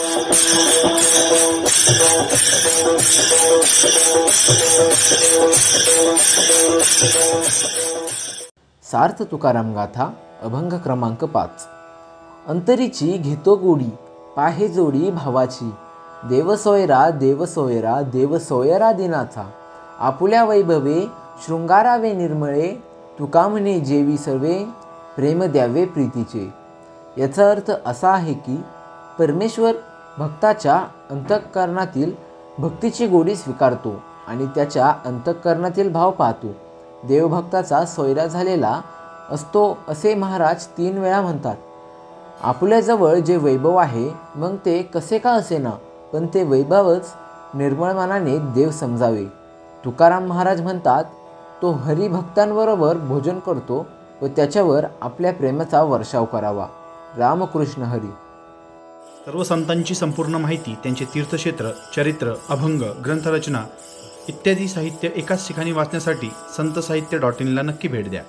सार्थ तुकाराम गाथा अभंग क्रमांक पाच. अंतरीची घेतो गोडी पाहे जोडी भावाची. देव सोयरा देव सोयरा देव सोयरा दिनाचा. आपुल्या वैभवे शृंगारावे निर्मळे तुका म्हणे जेवी सर्वे प्रेम द्यावे प्रीतीचे. याचा अर्थ असा आहे की परमेश्वर भक्ताच्या अंतःकरणातील भक्तीची गोडी स्वीकारतो आणि त्याच्या अंतःकरणातील भाव पाहतो. देवभक्ताचा सोयरा झालेला असतो असे महाराज तीन वेळा म्हणतात. आपल्याजवळ जे वैभव आहे मग ते कसे का असेना? पण ते वैभवच निर्मळ मनाने देव समजावे. तुकाराम महाराज म्हणतात तो हरिभक्तांबरोबर भोजन करतो व त्याच्यावर आपल्या प्रेमाचा वर्षाव करावा. रामकृष्ण हरी. सर्व संतांची संपूर्ण माहिती त्यांचे तीर्थक्षेत्र चरित्र अभंग ग्रंथरचना इत्यादी साहित्य एकाच ठिकाणी वाचण्यासाठी संत साहित्य डॉट इनला नक्की भेट द्या.